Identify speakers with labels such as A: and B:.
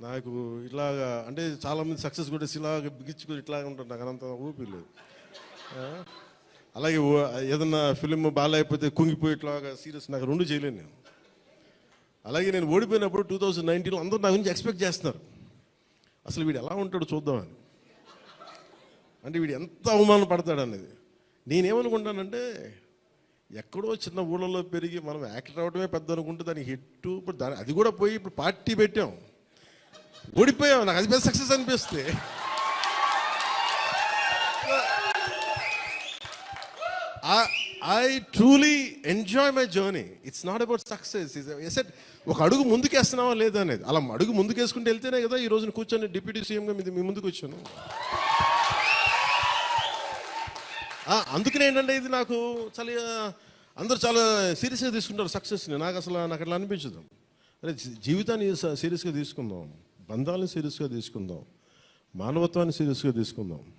A: నాకు ఇట్లాగా అంటే చాలామంది సక్సెస్ కూడా ఇలాగ బిగించుకుని ఇట్లాగ ఉంటారు. నాకు అంత ఊపి లేదు. అలాగే ఏదన్నా ఫిలిం బాగాలేకపోతే కుంగిపోయి ఇట్లాగా సీరియస్ నాకు రెండు చేయలేను నేను. అలాగే నేను ఓడిపోయినప్పుడు టూ థౌజండ్ నైన్టీన్లో అందరూ నా గురించి ఎక్స్పెక్ట్ చేస్తున్నారు. అసలు వీడు ఎలా ఉంటాడో చూద్దామని. అంటే వీడు ఎంత అవమానం పడతాడు అనేది. నేనేమనుకుంటానంటే ఎక్కడో చిన్న ఊళ్ళలో పెరిగి మనం యాక్టర్ అవడమే పెద్ద అనుకుంటే దానికి హిట్ ఇప్పుడు దాని అది కూడా పోయి ఇప్పుడు పార్టీ పెట్టాం. ఓడిపోయావు. నాకు అది పెద్ద సక్సెస్ అనిపిస్తుంది. I truly enjoy my journey it's not about success asset ఒక అడుగు ముందుకేస్తున్నావా లేదా అనేది. అలా అడుగు ముందుకేసుకుంటూ వెళ్తేనే కదా ఈ రోజున కూర్చొని డిప్యూటీ సీఎంగా మీ మీ ముందుకు వచ్చాను అందుకనే ఏంటంటే ఇది నాకు చాలా అందరూ చాలా సీరియస్గా తీసుకుంటారు సక్సెస్ని నాకు అసలు నాకు అట్లా అనిపించదు. అరే జీవితాన్ని సీరియస్గా తీసుకుందాం. బంధాలను సీరియస్గా తీసుకుందాం. మానవత్వాన్ని సీరియస్గా తీసుకుందాం.